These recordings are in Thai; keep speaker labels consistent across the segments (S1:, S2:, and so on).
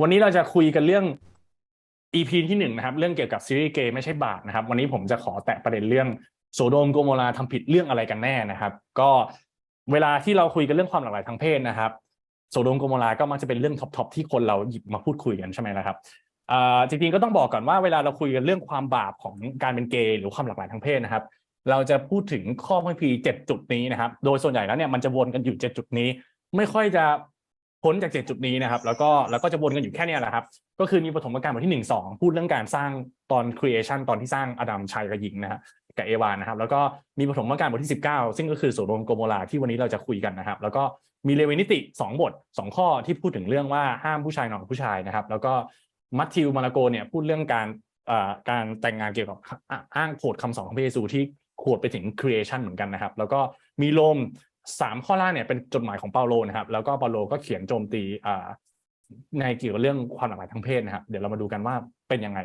S1: วันนี้เราจะคุยกันเรื่อง EP ที่หนึ่งนะครับ เรื่องเกี่ยวกับซีรีส์เกย์ไม่ใช่บาทนะครับ วันนี้ผมจะขอแตะประเด็นเรื่องโสโดมโกโมลาทำผิดเรื่องอะไรกันแน่นะครับ ก็เวลาที่เราคุยกันเรื่องความหลากหลายทางเพศนะครับโสโดมโกโมลาก็มักจะเป็นเรื่องท็อปๆที่คนเราหยิบมาพูดคุยกันใช่ไหมนะครับจริงๆก็ต้องบอกก่อนว่าเวลาเราคุยกันเรื่องความบาปของการเป็นเกย์หรือความหลากหลายทางเพศนะครับ เราจะพูดถึงข้อพังพีเจ็ดจุดนี้นะครับ โดยส่วนใหญ่แล้วเนี่ยมันจะวนกันอยู่เจ็ดจุดนี้ ไม่ค่อยจะ พ้นจากเจ็ดจุดนี้นะครับ แล้วก็แล้วก็จะวนกันอยู่แค่นี้แหละครับ ก็คือมีปฐมกาลบทที่หนึ่งสองพูดเรื่องการสร้างตอน creation ตอนที่สร้างอดัมชายกับหญิงนะฮะกับเอวานนะครับ แล้วก็มีปฐมกาลบทที่สิบเก้าซึ่งก็คือโสดมโกโมราที่วันนี้เราจะคุยกันนะครับ แล้วก็มีเลวินิติสองบทสองข้อที่พูดถึงเรื่องว่าห้ามผู้ชายนอนกับผู้ชายนะครับ แล้วก็มัทธิวมาราโกเนี่ยพูดเรื่องการอ่การแต่งงานเกี่ยวกับอ้างโขดคำสอนของพระเยซูที่ขวดไปถึง creation เหมือนกันนะครับ แล้วก็มีโรม สามข้อล่างเนี่ยเป็นจดหมายของเปาโลนะครับ แล้วก็เปาโลก็เขียนโจมตีในเกี่ยวกับเรื่องความหลากหลายทางเพศนะครับ เดี๋ยวเรามาดูกันว่าเป็นยังไง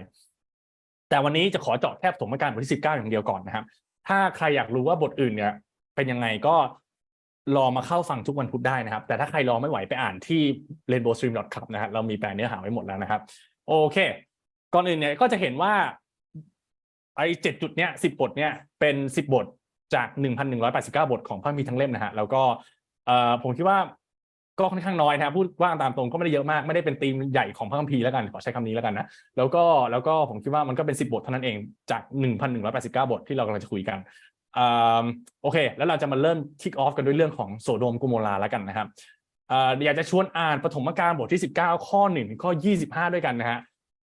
S1: แต่วันนี้จะขอเจาะแทบสมการบทที่สิบเก้าอย่างเดียวก่อนนะครับ ถ้าใครอยากรู้ว่าบทอื่นเนี่ย เป็นยังไงก็รอมาเข้าฟังทุกวันพุธได้นะครับ แต่ถ้าใครรอไม่ไหวไปอ่านที่ rainbowstream.com นะครับเรามีแปลเนื้อหาไว้หมดแล้วนะครับ โอเค ก่อนอื่นเนี่ยก็จะเห็นว่าไอ้เจ็ดจุดเนี้ยสิบบทเนี่ยเป็นสิบบท จากหนึ่งพันหนึ่งร้อยแปดสิบทของพระคัมภีร์ทั้งเล่มนะฮะแล้วก็ผมคิดว่าก็ค่อนข้างน้อยนะพูดว่าตามตรงก็ไม่ได้เยอะมากไม่ได้เป็นธีมใหญ่ของพระคัมภีร์แล้วกันขอใช้คำนี้แล้วกันนะแล้วก็แล้วก็ผมคิดว่ามันก็เป็นสิบทเท่านั้นเองจากหนึ่งพันหนึ่งร้อยแปดสิบทที่เรากำลังจะคุยกันอโอเค แล้วเราจะมาเริ่มคิกออฟกันด้วยเรื่องของโสโดมกุโมราแล้วกันนะครับอยากจะชวนอ่านปฐมกาลบทที่สิบเก้าข้อหนึ่งข้อยี่สิบห้าด้วยกันนะฮะ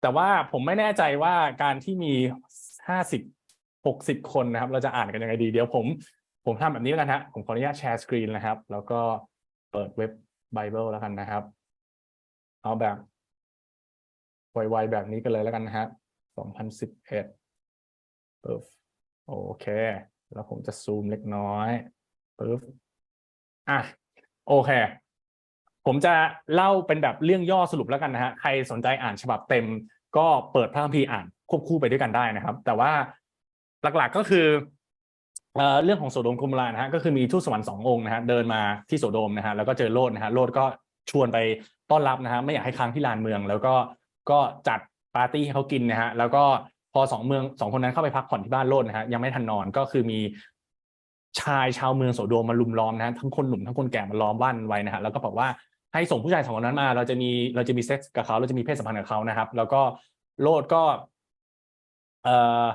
S1: แต่ว่าผมไม่แน่ใจว่าการที่มีห้ หกสิบคนนะครับ เราจะอ่านกันยังไงดี เดี๋ยวผม ผมทำแบบนี้แล้วกันฮะ ผมขออนุญาตแชร์สกรีนนะครับ แล้วก็เปิดเว็บ Bible แล้วกันนะครับ เอาแบบไวๆแบบนี้กันเลยแล้วกันนะฮะ2011ปึ๊บโอเค แล้วผมจะซูมเล็กน้อยปึ๊บอะโอเค ผมจะเล่าเป็นแบบเรื่องย่อสรุปแล้วกันนะฮะ ใครสนใจอ่านฉบับเต็ม ก็เปิดพระคัมภีร์อ่านควบคู่ไปด้วยกันได้นะครับ แต่ว่า หลักๆก็คือเอเรื่องของโสดมโกโมรานะฮะก็คือมีทูตสวรรค์สององค์นะฮะเดินมาที่โสดมนะฮะแล้วก็เจอโลดนะฮะโลดก็ชวนไปต้อนรับนะฮะไม่อยากให้ค้างที่ลานเมือง แล้วก็ก็จัดปาร์ตี้ให้เขากินนะฮะแล้วก็พอสองเมืองสองคนนั้นเข้าไปพักผ่อนที่บ้านโลดนะฮะยังไม่ทันนอนก็คือมีชายชาวเมืองโสโดมมาลุมล้อมนะฮะทั้งคนหนุ่มทั้งคนแก่มาล้อมบ้านไว้นะฮะแล้วก็บอกว่าให้ส่งผู้ชายสองคนนั้นมา เราจะมีเราจะมีเซ็กส์กับเขาเราจะมีเพศสัมพันธ์กับเขานะครับ แล้วก็โลดก็ เอ่อ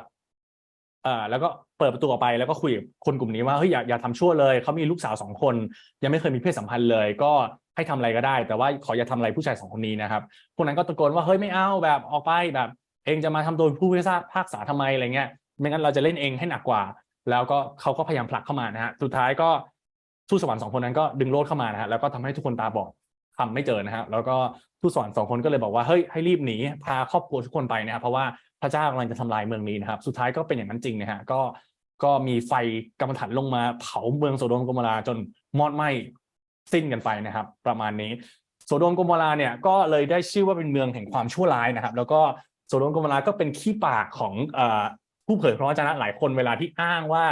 S1: อ่าแล้วก็เปิดประตูออกไปแล้วก็คุยกับคนกลุ่มนี้ว่าเฮ้ยอย่าอย่าทำชั่วเลยเขามีลูกสาวสองคน ยังไม่เคยมีเพศสัมพันธ์เลย ก็ให้ทำอะไรก็ได้ แต่ว่าขออย่าทำอะไรผู้ชายสองคนนี้นะครับพวกนั้นก็ตะโกนว่าเฮ้ยไม่เอาแบบออกไปแบบ เองจะมาทำตัวผู้พิพากษาภาคษาทำไมอะไรเงี้ยไม่งั้นเราจะเล่นเองให้หนักกว่า แล้วก็เขาก็พยายามผลักเข้ามานะฮะสุดท้ายก็ทูตสวรรค์สองคนนั้นก็ดึงโลดเข้ามานะฮะแล้วก็ทำให้ทุกคนตาบอดทำไม่เจอนะฮะแล้วก็ทูตสวรรค์สองคนก็เลยบอกว่าเฮ้ยให้รีบหนีพาครอบครัวทุกคนไปนะครับเพราะว่า พระเจ้ากำลังจะทำลายเมืองนี้นะครับ สุดท้ายก็เป็นอย่างนั้นจริงนะฮะก็ก็มีไฟกำมถันลงมาเผาเมืองโสโดมกโมราจนมอดไหม้สิ้นกันไปนะครับ ประมาณนี้โสโดมกโมราเนี่ยก็เลยได้ชื่อว่าเป็นเมืองแห่งความชั่วร้ายนะครับ แล้วก็โสโดมกโมราก็เป็นขี้ปากของอผู้เผยพระวจนะหลายคนเวลาที่อ้างว่า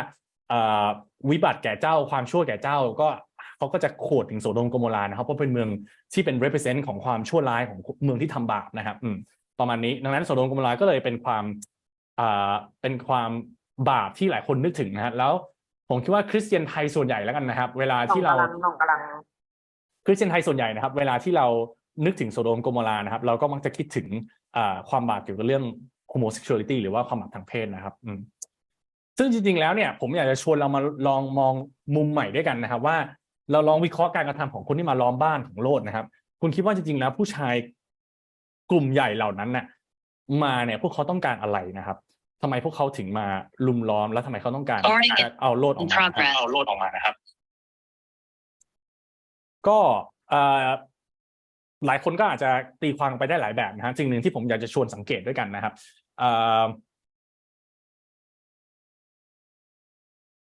S1: วิบัติแก่เจ้าความชั่วแก่เจ้าก็เขาก็จะโขดถึงโสโดมโกโมรานะครับเพราะเป็นเมืองที่เป็น represent ของความชั่วร้ายของเมืองที่ทำบาปนะครับอืม ประมาณนี้ ดังนั้นโสโดมโกโมราก็เลยเป็นความอ่าเป็นความบาปที่หลายคนนึกถึงนะฮะแล้วผมคิดว่าคริสเตียนไทยส่วนใหญ่แล้วกันนะครับ เวลาที่เรา
S2: ส่งกำลังส่งกำลัง
S1: คริสเตียนไทยส่วนใหญ่นะครับ เวลาที่เรานึกถึงโสโดมโกโมรานะครับ เราก็มักจะคิดถึงอ่าความบาปเกี่ยวกับเรื่อง homosexuality หรือว่าความบาปทางเพศนะครับอืมซึ่งจริงๆแล้วเนี่ย ผมอยากจะชวนเรามาลองมองมุมใหม่ด้วยกันนะครับ ว่าเราลองวิเคราะห์การกระทำของคนที่มาล้อมบ้านของโลดนะครับ คุณคิดว่าจริงๆแล้วผู้ชาย กลุ่มใหญ่เหล่านั้นน่ะมาเนี่ยพวกเขาต้องการอะไรนะครับทำไมพวกเขาถึงมาลุมล้อมแล้วทำไมเขาต้องการ
S3: Recording in
S1: เอาโลดออกมานะครับ
S3: progress
S1: เอาโลดออกมานะครับ ก็เอ่อหลายคนก็อาจจะตีความไปได้หลายแบบนะฮะสิ่งหนึ่งที่ผมอยากจะชวนสังเกตด้วยกันนะครับเอ่อ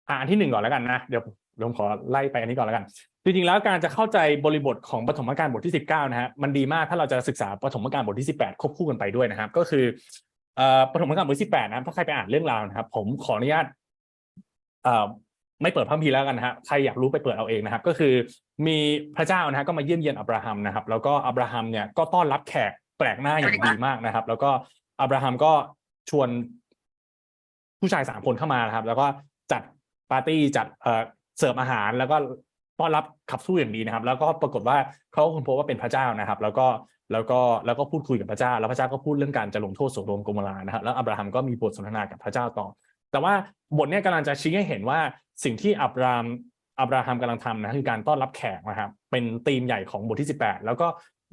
S1: อ่าอันที่หนึ่งก่อนแล้วกันนะเดี๋ยวเดี๋ยวผมขอไล่ไปอันนี้ก่อนแล้วกัน จริงๆแล้วการจะเข้าใจบริบทของปฐมกาลบทที่สิบเก้านะฮะมันดีมากถ้าเราจะศึกษาปฐมกาลบทที่สิบแปดควบคู่กันไปด้วยนะครับ ก็คืออปฐมกาลบทที่สิบแปดนะครับถ้าใครไปอ่านเรื่องราวนะครับ ผมขออนุญาตไม่เปิดพระคัมภีร์แล้วกันนะฮะใครอยากรู้ไปเปิดเอาเองนะครับ ก็คือมีพระเจ้านะฮะก็มาเยี่ยมเยียนอับราฮัมนะครับ แล้วก็อับราฮัมเนี่ยก็ต้อนรับแขกแปลกหน้าอย่างดีมากนะครับ แล้วก็อับราฮัมก็ชวนผู้ชายสามคนเข้ามานะครับ แล้วก็จัดปาร์ตี้จัดเสิร์ฟอาหารแล้วก็ ต้อนรับขับสู้อย่างดีนะครับ แล้วก็ปรากฏว่าเขาค้นพบว่าเป็นพระเจ้านะครับ แล้วก็แล้วก็แล้วก็พูดคุยกับพระเจ้า แล้วพระเจ้าก็พูดเรื่องการจะลงโทษโสโดมกโมรานะครับแล้วอับราฮัมก็มีบทสนทนากับพระเจ้าต่อ แต่ว่าบทนี้กำลังจะชี้ให้เห็นว่าสิ่งที่อับรามอับราฮัมกำลังทำนะคือการต้อนรับแขกนะครับ เป็นธีมใหญ่ของบทที่ 18 แล้วก็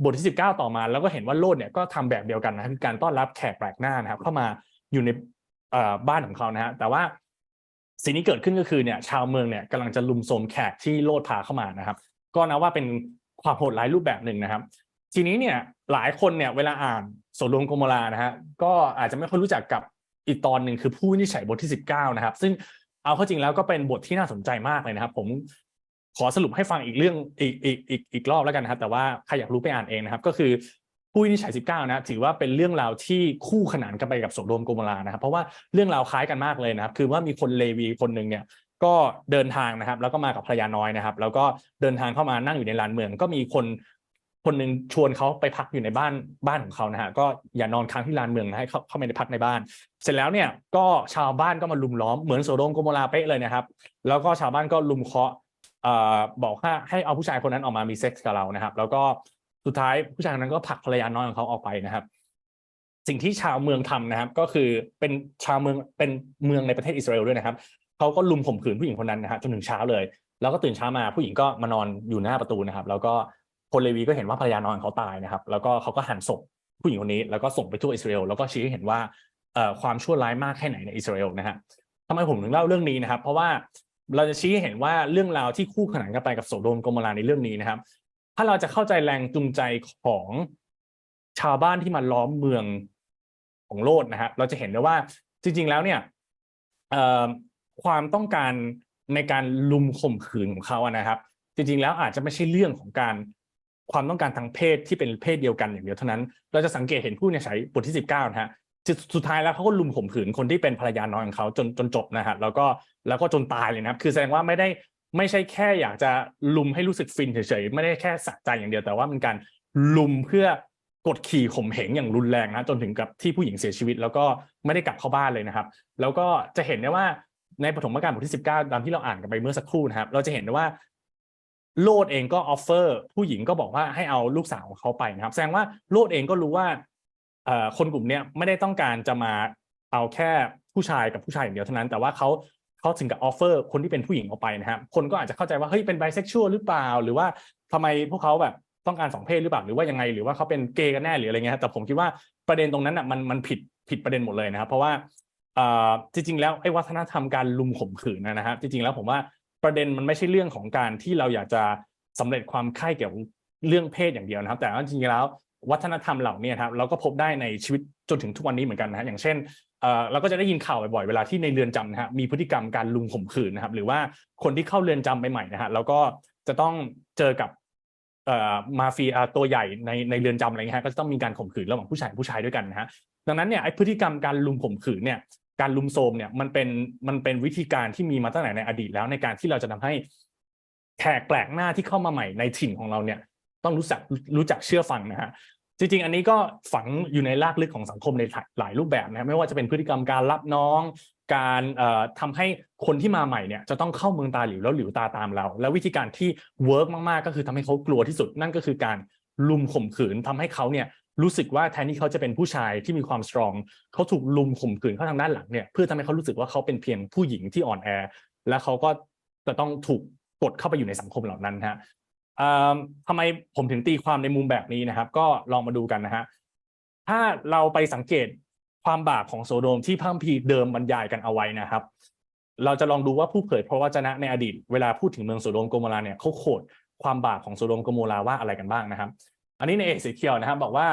S1: บทที่ 19 ต่อมา แล้วก็เห็นว่าโลดเนี่ยก็ทำแบบเดียวกันนะคือการต้อนรับแขกแปลกหน้านะครับ เข้ามาอยู่ในบ้านของเขานะฮะแต่ว่า สิ่งที่เกิดขึ้นก็คือเนี่ยชาวเมืองเนี่ยกำลังจะลุมโทรมแขกที่โลดพาเข้ามานะครับ ก็นะว่าเป็นความโหดร้ายรูปแบบหนึ่งนะครับ ทีนี้เนี่ยหลายคนเนี่ยเวลาอ่านโสโดมโกโมรานะฮะก็อาจจะไม่ค่อยรู้จักกับอีกตอนหนึ่งคือผู้นิฉัยบทที่ 19 นะครับ ซึ่งเอาเข้าจริงแล้วก็เป็นบทที่น่าสนใจมากเลยนะครับ ผมขอสรุปให้ฟังอีกเรื่องอีกอีกอีกอีกรอบแล้วกันนะครับ แต่ว่าใครอยากรู้ไปอ่านเองนะครับ ก็คือ ผู้วินิจฉัย 19 นะถือว่าเป็นเรื่องราวที่คู่ขนานกันไปกับโสโดมโกมรานะครับ เพราะว่าเรื่องราวคล้ายกันมากเลยนะครับ คือว่ามีคนเลวีคนหนึ่งเนี่ยก็เดินทางนะครับ แล้วก็มากับภรรยาน้อยนะครับ แล้วก็เดินทางเข้ามานั่งอยู่ในลานเมือง ก็มีคนคนหนึ่งชวนเขาไปพักอยู่ในบ้านบ้านของเขานะฮะก็อย่านอนค้างที่ลานเมืองนะให้เขาเข้าไปในพักในบ้าน เสร็จแล้วเนี่ยก็ชาวบ้านก็มาลุมล้อมเหมือนโสโดมโกโมราเป๊ะเลยนะครับ แล้วก็ชาวบ้านก็ลุมเคาะบอกว่าให้เอาผู้ชายคนนั้นออกมามีเซ็กส์กับเรานะครับ แล้วก็ สุดท้ายผู้ชายคนนั้นก็ผลักภรรยาน้อยของเขาออกไปนะครับ สิ่งที่ชาวเมืองทำนะครับ ก็คือเป็นชาวเมืองเป็นเมืองในประเทศอิสราเอลด้วยนะครับเขาก็ลุมข่มขืนผู้หญิงคนนั้นนะฮะจนถึงเช้าเลย แล้วก็ตื่นเช้ามาผู้หญิงก็มานอนอยู่หน้าประตูนะครับ แล้วก็คนเลวีก็เห็นว่าภรรยานอนของเขาตายนะครับ แล้วก็เขาก็หั่นศพผู้หญิงคนนี้แล้วก็ส่งไปทั่วอิสราเอลแล้วก็ชี้ให้เห็นว่าความชั่วร้ายมากแค่ไหนในอิสราเอลนะฮะทำไมผมถึงเล่าเรื่องนี้นะครับ เพราะว่าเราจะชี้ให้เห็นว่าเรื่องราวที่คู่ขนานกันไปกับโสโดมกโมราในเรื่องนี้นะครับ ถ้าเราจะเข้าใจแรงจูงใจของชาวบ้านที่มาล้อมเมืองของโลดนะฮะเราจะเห็นได้ว่าจริง ๆ แล้วเนี่ยความต้องการในการลุมข่มขืนของเขาอะนะครับ จริง ๆ แล้วอาจจะไม่ใช่เรื่องของการความต้องการทางเพศที่เป็นเพศเดียวกันอย่างเดียวเท่านั้น เราจะสังเกตเห็นผู้เนี่ยใช้บทที่ 19นะฮะสุดสุดท้ายแล้วเขาก็ลุมข่มขืนคนที่เป็นภรรยาน้อยของเขาจนจนจบนะฮะแล้วก็แล้วก็จนตายเลยนะครับ คือแสดงว่าไม่ได้ ไม่ใช่แค่อยากจะลุมให้รู้สึกฟินเฉยๆไม่ได้แค่สะใจอย่างเดียวแต่ว่ามันการลุมเพื่อกดขี่ข่มเหงอย่างรุนแรงนะจนถึงกับที่ผู้หญิงเสียชีวิต แล้วก็ไม่ได้กลับเข้าบ้านเลยนะครับ แล้วก็จะเห็นได้ว่าในปฐมกาลบทที่ 19 ตามที่เราอ่านกันไปเมื่อสักครู่นะครับ เราจะเห็นได้ว่าโลดเองก็ออฟเฟอร์ผู้หญิงก็บอกว่าให้เอาลูกสาวของเขาไปนะครับ แสดงว่าโลดเองก็รู้ว่าคนกลุ่มนี้ไม่ได้ต้องการจะมาเอาแค่ผู้ชายกับผู้ชายอย่างเดียวเท่านั้น แต่ว่าเขา เขาถึงกับออฟเฟอร์คนที่เป็นผู้หญิงออกไปนะครับคนก็อาจจะเข้าใจว่าเฮ้ยเป็นไบเซ็กชวลหรือเปล่า หรือว่าทำไมพวกเขาแบบต้องการสองเพศหรือเปล่าหรือว่ายังไงหรือว่าเขาเป็นเกย์กันแน่หรืออะไรเงี้ยแต่ผมคิดว่าประเด็นตรงนั้นอะมันมันผิดผิดประเด็นหมดเลยนะครับ เพราะว่าจริงๆแล้วไอ้วัฒนธรรมการลุมข่มขืนนะฮะจริงๆแล้วผมว่าประเด็นมันไม่ใช่เรื่องของการที่เราอยากจะสำเร็จความใคร่เกี่ยวกับเรื่องเพศอย่างเดียวนะครับ แต่ว่าจริงๆแล้ววัฒนธรรมเหล่านี้ครับเราก็พบได้ในชีวิตจนถึงทุกวันนี้เหมือนกันนะฮะอย่างเช่น เราก็จะได้ยินข่าวบ่อยๆเวลาที่ในเรือนจำนะฮะมีพฤติกรรมการลุมข่มขืนนะครับ หรือว่าคนที่เข้าเรือนจำใหม่ๆนะฮะแล้วก็จะต้องเจอกับมาเฟียตัวใหญ่ในในเรือนจำอะไรเงี้ยฮะก็จะต้องมีการข่มขืนระหว่างผู้ชายผู้ชายด้วยกันนะฮะดังนั้นเนี่ยไอ้พฤติกรรมการลุมข่มขืนเนี่ยการลุมโทมเนี่ยมันเป็นมันเป็นวิธีการที่มีมาตั้งแต่ในอดีตแล้วในการที่เราจะทำให้แขกแปลกหน้าที่เข้ามาใหม่ในถิ่นของเราเนี่ยต้องรู้จักรู้จักเชื่อฟังนะฮะ จริงๆ อันนี้ก็ฝังอยู่ในรากลึกของสังคมในหลายรูปแบบนะครับไม่ว่าจะเป็นพฤติกรรมการรับน้อง การเอ่อทำให้คนที่มาใหม่เนี่ยจะต้องเข้าเมืองตาหลิวแล้วหลิวตาตามเรา แล้ววิธีการที่เวิร์กมากๆ ก็คือทำให้เขากลัวที่สุดนั่นก็คือการลุมข่มขืนทำให้เขาเนี่ยรู้สึกว่าแทนที่เขาจะเป็นผู้ชายที่มีความสตรองเขาถูกลุมข่มขืนเข้าทางด้านหลังเนี่ยเพื่อทำให้เขารู้สึกว่าเขาเป็นเพียงผู้หญิงที่อ่อนแอ และเขาก็จะต้องถูกกดเข้าไปอยู่ในสังคมเหล่านั้นฮะ ทำไมผมถึงตีความในมุมแบบนี้นะครับ ก็ลองมาดูกันนะฮะถ้าเราไปสังเกตความบาปของโซโดมที่พระคัมภีร์เดิมบรรยายกันเอาไว้นะครับ เราจะลองดูว่าผู้เผยพระวจนะในอดีตเวลาพูดถึงเมืองโซโดมโกโมราเนี่ยเขาโคดความบาปของโซโดมโกโมราว่าอะไรกันบ้างนะครับ อันนี้ในเอเสเคียลนะครับ บอกว่า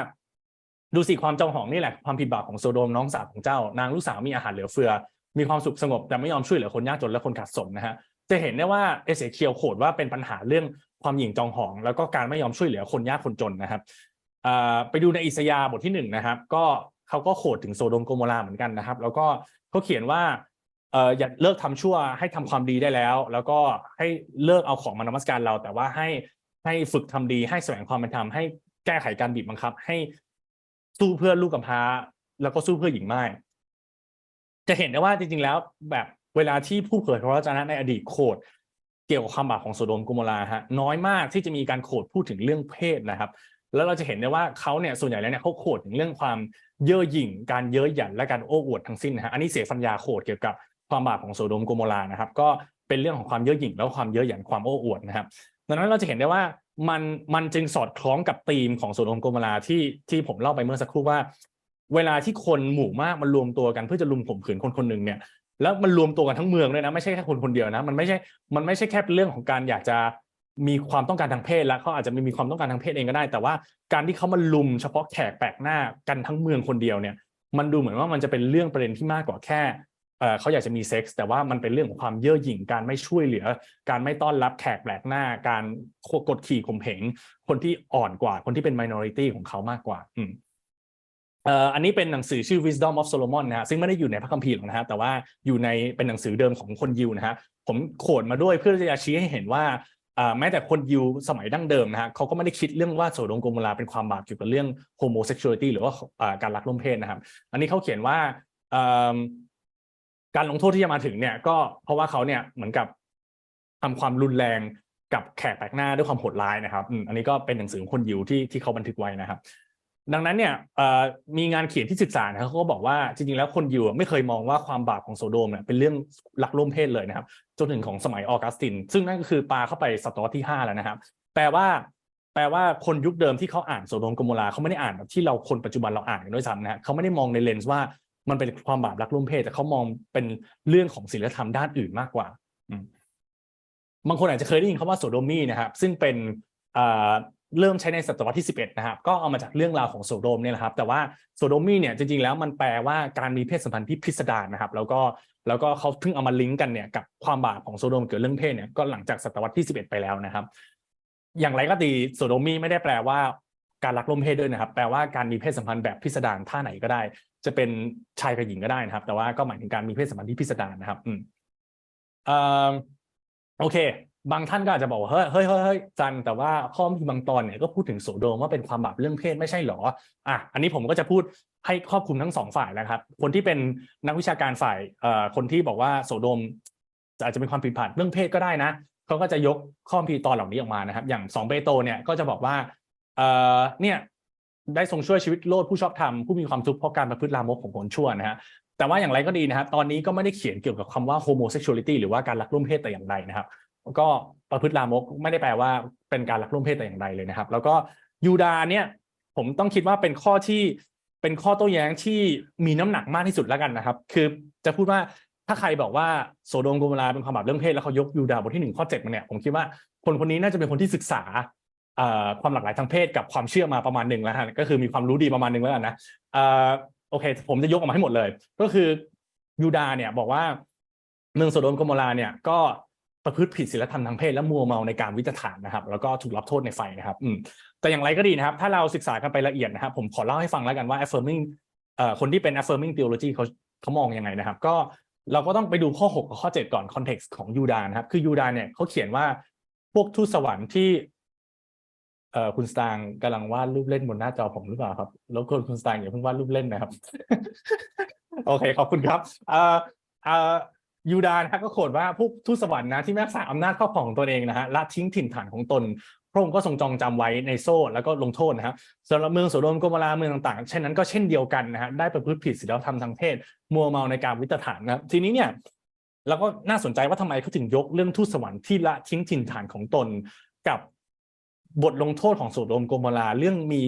S1: ดูสิความจองหองนี่แหละความผิดบาปของโซโดมน้องสาวของเจ้า นางลูกสาวมีอาหารเหลือเฟือ มีความสุขสงบแต่ไม่ยอมช่วยเหลือคนยากจนและคนขาดสนนะฮะจะเห็นได้ว่าเอเสเคียวโขดว่าเป็นปัญหาเรื่อง ความหยิ่งจองหอง แล้วก็การไม่ยอมช่วยเหลือคนยากคนจนนะครับไปดูในอิสยาห์บทที่หนึ่งนะครับ ก็เขาก็โขดถึงโซโดมโกโมราเหมือนกันนะครับ แล้วก็เขาเขียนว่าอย่าเลิกทำชั่วให้ทำความดีได้แล้ว แล้วก็ให้เลิกเอาของมานมัสการเรา แต่ว่าให้ให้ฝึกทำดีให้แสวงความเป็นธรรมให้แก้ไขการบีบบังคับ ให้สู้เพื่อลูกกำพร้า แล้วก็สู้เพื่อหญิงไม้จะเห็นได้ว่าจริงๆแล้วแบบเวลาที่ผู้เผยพระวจนะในอดีตโคด เกี่ยวกับความบาปของโสโดมกโมราฮะน้อยมากที่จะมีการโคดพูดถึงเรื่องเพศนะครับ แล้วเราจะเห็นได้ว่าเขาเนี่ยส่วนใหญ่แล้วเนี่ยเขาโคดถึงเรื่องความเย่อหยิ่ง การเย้ยหยันและการโอ้อวดทั้งสิ้นนะฮะอันนี้เสียฟัญญาโคดเกี่ยวกับความบาปของโสโดมกโมรานะครับ ก็เป็นเรื่องของความเย่อหยิ่งแล้วความเย้ยหยันความโอ้อวดนะครับดังนั้นเราจะเห็นได้ว่ามันมันจึงสอดคล้องกับธีมของโสโดมกโมราที่ที่ผมเล่าไปเมื่อสักครู่ว่า เวลาที่คนหมู่มากมันรวมตัวกันเพื่อจะลุมข่มขืนคนคนหนึ่งเนี่ย แล้วมันรวมตัวกันทั้งเมืองเลยนะไม่ใช่แค่คนคนเดียวนะ มันไม่ใช่มันไม่ใช่แค่เรื่องของการอยากจะมีความต้องการทางเพศแล้วเขาอาจจะไม่มีความต้องการทางเพศเองก็ได้ แต่ว่าการที่เขามาลุมเฉพาะแขกแปลกหน้ากันทั้งเมืองคนเดียวเนี่ย มันดูเหมือนว่ามันจะเป็นเรื่องประเด็นที่มากกว่าแค่เขาอยากจะมีเซ็กส์แต่ว่ามันเป็นเรื่องของความเย่อหยิ่งการไม่ช่วยเหลือ การไม่ต้อนรับแขกแปลกหน้า การกดขี่ข่มเหงคนที่อ่อนกว่าคนที่เป็น minority ของเขามากกว่า อืม อันนี้เป็นหนังสือชื่อ Wisdom of Solomon นะฮะซึ่งไม่ได้อยู่ในพระคัมภีร์หรอกนะฮะแต่ว่าอยู่ในเป็นหนังสือเดิมของคนยิวนะฮะผมโขดมาด้วยเพื่อจะชี้ให้เห็นว่าแม้แต่คนยิวสมัยดั้งเดิมนะฮะเขาก็ไม่ได้คิดเรื่องว่าโสดมโกโมราเป็นความบาปเกี่ยวกับเรื่อง homosexuality หรือว่าการรักร่วมเพศนะครับ อันนี้เขาเขียนว่าการลงโทษที่จะมาถึงเนี่ยก็เพราะว่าเขาเนี่ยเหมือนกับทำความรุนแรงกับแขกแปลกหน้าด้วยความโหดร้ายนะครับ อันนี้ก็เป็นหนังสือของคนยิวที่ที่เขาบันทึกไว้นะครับ ดังนั้นเนี่ยมีงานเขียนที่ศึกษานะครับเขาก็บอกว่าจริงๆแล้วคนยิวไม่เคยมองว่าความบาปของโสโดมเนี่ยเป็นเรื่องลักร่วมเพศเลยนะครับ จนถึงของสมัยออกัสติน ซึ่งนั่นก็คือปาเข้าไปศตวรรษที่ 5 แล้วนะครับ แปลว่าแปลว่าคนยุคเดิมที่เขาอ่านโสโดมกโมราเขาไม่ได้อ่านแบบที่เราคนปัจจุบันเราอ่านกันด้วยซ้ำนะฮะเขาไม่ได้มองในเลนส์ว่ามันเป็นความบาปรักร่วมเพศ แต่เขามองเป็นเรื่องของศีลธรรมด้านอื่นมากกว่าบางคนอาจจะเคยได้ยินคำว่าโสโดมีนะครับซึ่งเป็น เริ่มใช้ในศตวรรษที่ 11 นะครับ ก็เอามาจากเรื่องราวของโสโดมเนี่ยแหละครับ แต่ว่าโสโดมีเนี่ยจริงๆ แล้วมันแปลว่าการมีเพศสัมพันธ์ที่พิสดารนะครับ แล้วก็แล้วก็เขาเพิ่งเอามาลิงก์กันเนี่ยกับความบาปของโสโดมเกี่ยวกับเรื่องเพศเนี่ยก็หลังจากศตวรรษที่ 11 ไปแล้วนะครับ อย่างไรก็ดีโสโดมีไม่ได้แปลว่าการรักร่วมเพศด้วยนะครับ แปลว่าการมีเพศสัมพันธ์แบบพิสดารท่าไหนก็ได้ จะเป็นชายกับหญิงก็ได้นะครับ แต่ว่าก็หมายถึงการมีเพศสัมพันธ์ที่พิสดารนะครับ อืมเอ่อโอเค บางท่านก็อาจจะบอกว่าเฮ้ยเฮ้ยเฮ้ยจันแต่ว่าข้อมีบางตอนเนี่ยก็พูดถึงโสโดมว่าเป็นความบาปเรื่องเพศไม่ใช่หรออะอันนี้ผมก็จะพูดให้ครอบคลุมทั้งสองฝ่ายแล้วครับ คนที่เป็นนักวิชาการฝ่ายเอ่อคนที่บอกว่าโสโดมอาจจะเป็นความผิดพลาดเรื่องเพศก็ได้นะเขาก็จะยกข้อมีตอนเหล่านี้ออกมานะครับ อย่างสองเปโตเนี่ยก็จะบอกว่าเอ่อเนี่ยได้ทรงช่วยชีวิตโลดผู้ชอบธรรมผู้มีความทุกข์เพราะการประพฤติลามกของคนชั่วนะฮะแต่ว่าอย่างไรก็ดีนะครับ ตอนนี้ก็ไม่ได้เขียนเกี่ยวกับคำว่า homosexuality หรือว่าการรักร่วมเพศแต่อย่างใดนะครับ ก็ประพฤติลามกไม่ได้แปลว่าเป็นการรักร่วมเพศแต่อย่างใดเลยนะครับ แล้วก็ยูดาเนี่ยผมต้องคิดว่าเป็นข้อที่เป็นข้อโต้แย้งที่มีน้ำหนักมากที่สุดแล้วกันนะครับ คือจะพูดว่าถ้าใครบอกว่าโสโดมกโมราเป็นความบาปเรื่องเพศแล้วเขายกยูดาบทที่หนึ่งข้อเจ็ดมาเนี่ยผมคิดว่าคนคนนี้น่าจะเป็นคนที่ศึกษาความหลากหลายทางเพศกับความเชื่อมาประมาณหนึ่งแล้วฮะก็คือมีความรู้ดีประมาณหนึ่งแล้วกันนะโอเค ผมจะยกออกมาให้หมดเลย ก็คือยูดาเนี่ยบอกว่าเมืองโสโดมกโมราเนี่ยก็ ประพฤติผิดศีลธรรมทางเพศและมัวเมาในการวิจารณ์นะครับ แล้วก็ถูกรับโทษในไฟนะครับอืมแต่อย่างไรก็ดีนะครับ ถ้าเราศึกษากันไปละเอียดนะครับ ผมขอเล่าให้ฟังแล้วกันว่า affirming เอ่อคนที่เป็น affirming theology เขาเขามองยังไงนะครับ ก็เราก็ต้องไปดูข้อ 6 กับข้อ 7 ก่อน context ของยูดานะครับ คือยูดาเนี่ยเขาเขียนว่าพวกทูตสวรรค์ที่เอ่อคุณสตางกำลังวาดรูปเล่นบนหน้าจอผมหรือเปล่าครับแล้วคนคุณสตางอย่าเพิ่งวาดรูปเล่นนะครับ โอเคขอบคุณครับเอ่อเอ่อ ยูดานะครับก็โขดว่าผู้ทูตสวรรค์นะที่แม่สาอำนาจครอบครองของตนเองนะฮะละทิ้งถิ่นฐานของตนพระองค์ก็ทรงจองจำไว้ในโซ่แล้วก็ลงโทษนะครับสำหรับเมืองโสโดมโกโมราเมืองต่างๆเช่นนั้นก็เช่นเดียวกันนะฮะได้ประพฤติผิดศีลธรรมทางเพศมัวเมาในการวิตฐานนะครับทีนี้เนี่ยเราก็น่าสนใจว่าทำไมเขาถึงยกเรื่องทูตสวรรค์ที่ละทิ้งถิ่นฐานของตนกับบทลงโทษของโสโดมโกโมราเรื่องมี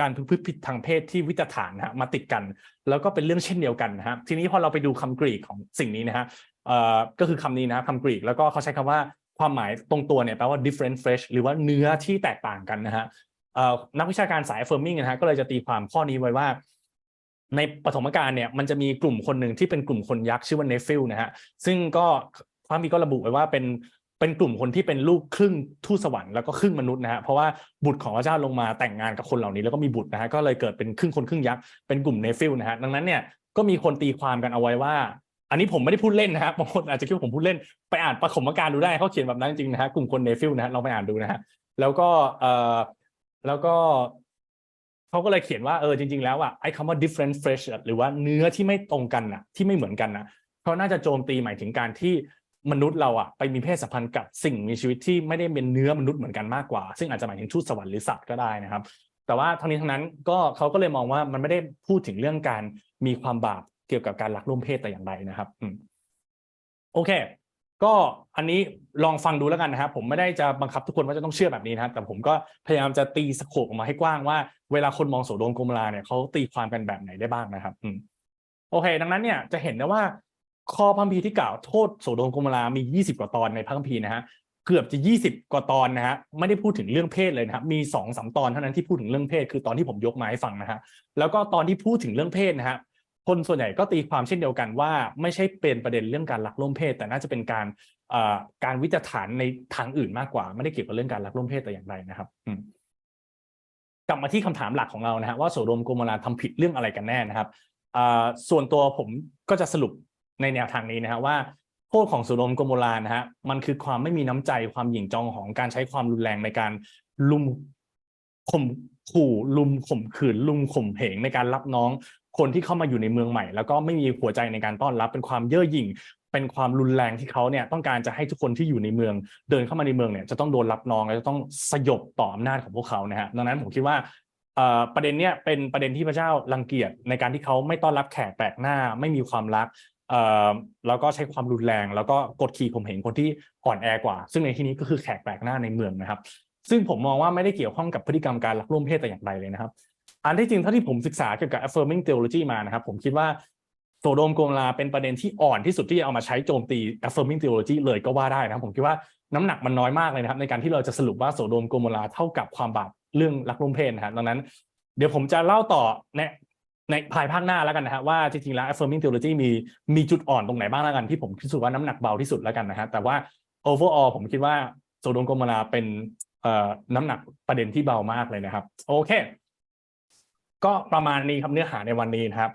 S1: การพฤติผิดทางเพศที่วิตฐานนะฮะมาติดกัน แล้วก็เป็นเรื่องเช่นเดียวกันนะฮะทีนี้พอเราไปดูคำกรีกของสิ่งนี้นะฮะเอ่อก็คือคำนี้นะคำกรีกแล้วก็เขาใช้คำว่าความหมายตรงตัวเนี่ยแปลว่า different flesh หรือว่าเนื้อที่แตกต่างกันนะฮะเอ่อนักวิชาการสาย affirming นะฮะก็เลยจะตีความข้อนี้ไว้ว่า ในปฐมกาลเนี่ยมันจะมีกลุ่มคนหนึ่งที่เป็นกลุ่มคนยักษ์ชื่อว่าเนฟิลนะฮะซึ่งก็พระมีก็ระบุไว้ว่าเป็น เป็นกลุ่มคนที่เป็นลูกครึ่งทูตสวรรค์แล้วก็ครึ่งมนุษย์นะฮะเพราะว่าบุตรของพระเจ้าลงมาแต่งงานกับคนเหล่านี้แล้วก็มีบุตรนะฮะก็เลยเกิดเป็นครึ่งคนครึ่งยักษ์เป็นกลุ่มเนฟิลนะฮะดังนั้นเนี่ยก็มีคนตีความกันเอาไว้ว่า อันนี้ผมไม่ได้พูดเล่นนะฮะบางคนอาจจะคิดว่าผมพูดเล่นไปอ่านปฐมกาลดูได้เขาเขียนแบบนั้นจริงๆนะฮะกลุ่มคนเนฟิลนะฮะลองไปอ่านดูนะฮะแล้วก็เอ่อแล้วก็เขาก็เลยเขียนว่าเออจริง ๆ แล้วอะไอ้คำว่า different flesh หรือว่าเนื้อที่ไม่ตรงกันอะที่ไม่เหมือนกันนะเขาน่าจะโจมตีหมายถึงการที่ มนุษย์เราอะไปมีเพศสัมพันธ์กับสิ่งมีชีวิตที่ไม่ได้เป็นเนื้อมนุษย์เหมือนกันมากกว่า ซึ่งอาจจะหมายถึงทูตสวรรค์หรือสัตว์ก็ได้นะครับ แต่ว่าทั้งนี้ทั้งนั้นก็เขาก็เลยมองว่ามันไม่ได้พูดถึงเรื่องการมีความบาปเกี่ยวกับการลักร่วมเพศแต่อย่างใดนะครับโอเค ก็อันนี้ลองฟังดูแล้วกันนะครับผมไม่ได้จะบังคับทุกคนว่าจะต้องเชื่อแบบนี้นะครับแต่ผมก็พยายามจะตีสโคปออกมาให้กว้างว่าเวลาคนมองโสโดมโกมราเนี่ยเขาตีความกันแบบไหนได้บ้างนะครับ อืมโอเค ดังนั้นเนี่ยจะเห็นได้ว่า ข้อพัมภีที่กล่าวโทษโสโดมโกมรามี 20 กว่าตอนในพัมภีนะฮะเกือบจะ 20 กว่าตอนนะฮะไม่ได้พูดถึงเรื่องเพศเลยนะครับมี2อสตอนเท่านั้นที่พูดถึงเรื่องเพศ คือตอนที่ผมยกมาให้ฟังนะฮะแล้วก็ตอนที่พูดถึงเรื่องเพศนะฮะคนส่วนใหญ่ก็ตีความเช่นเดียวกันว่า ไม่ใช่เป็นประเด็นเรื่องการลักร่วมเพศ แต่น่าจะเป็นการอ่อการวิจารณ์ในทางอื่นมากกว่า ไม่ได้เกี่ยวกับเรื่องการลักร่วมเพศแต่อย่างใดนะครับกลับมาที่คำถามหลักของเรานะฮะว่าโสโดมโกโมราทำผิดเรื่องอะไรกันแน่นะครับอ่าส่วนตัวผมก็จะสรุป ในแนวทางนี้นะฮะว่าโทษของสโดมกโมรานะฮะมันคือความไม่มีน้ำใจความหยิ่งจองของการใช้ความรุนแรงในการลุมข่มขู่ลุมข่มขืน ลุมข่มเหงในการรับน้องคนที่เข้ามาอยู่ในเมืองใหม่ แล้วก็ไม่มีหัวใจในการต้อนรับเป็นความเย่อหยิ่ง เป็นความรุนแรงที่เขาเนี่ยต้องการจะให้ทุกคนที่อยู่ในเมือง เดินเข้ามาในเมืองเนี่ยจะต้องโดนรับน้องและจะต้องสยบต่ออำนาจของพวกเขานะฮะดังนั้นผมคิดว่าประเด็นเนี้ยเป็นประเด็นที่พระเจ้ารังเกียจในการที่เขาไม่ต้อนรับแขกแปลกหน้า ไม่มีความรัก แล้วก็ใช้ความรุนแรง แล้วก็กดขี่ข่มเหงคนที่อ่อนแอกว่า ซึ่งในที่นี้ก็คือแขกแปลกหน้าในเมืองนะครับ ซึ่งผมมองว่าไม่ได้เกี่ยวข้องกับพฤติกรรมการลักร่วมเพศแต่อย่างใดเลยนะครับ อันที่จริงเท่าที่ผมศึกษาเกี่ยวกับ affirming theology มานะครับ ผมคิดว่าโสโดมโกมราเป็นประเด็นที่อ่อนที่สุดที่จะเอามาใช้โจมตี affirming theology เลยก็ว่าได้นะครับผมคิดว่าน้ำหนักมันน้อยมากเลยนะครับ ในการที่เราจะสรุปว่าโสโดมโกมราเท่ากับความบาปเรื่องลักร่วมเพศนะครับดังนั้น เดี๋ยวผมจะเล่าต่อใน ในภายภาคหน้าแล้วกันนะฮะว่าจริงๆแล้ว affirming theology มีมีจุดอ่อนตรงไหนบ้างแล้วกันที่ผมคิดว่าน้ำหนักเบาที่สุดแล้วกันนะฮะแต่ว่า overall ผมคิดว่าโซโดมโกมลาเป็นเอ่อน้ำหนักประเด็นที่เบามากเลยนะครับ โอเค ก็ประมาณนี้ครับเนื้อหาในวันนี้นะครับ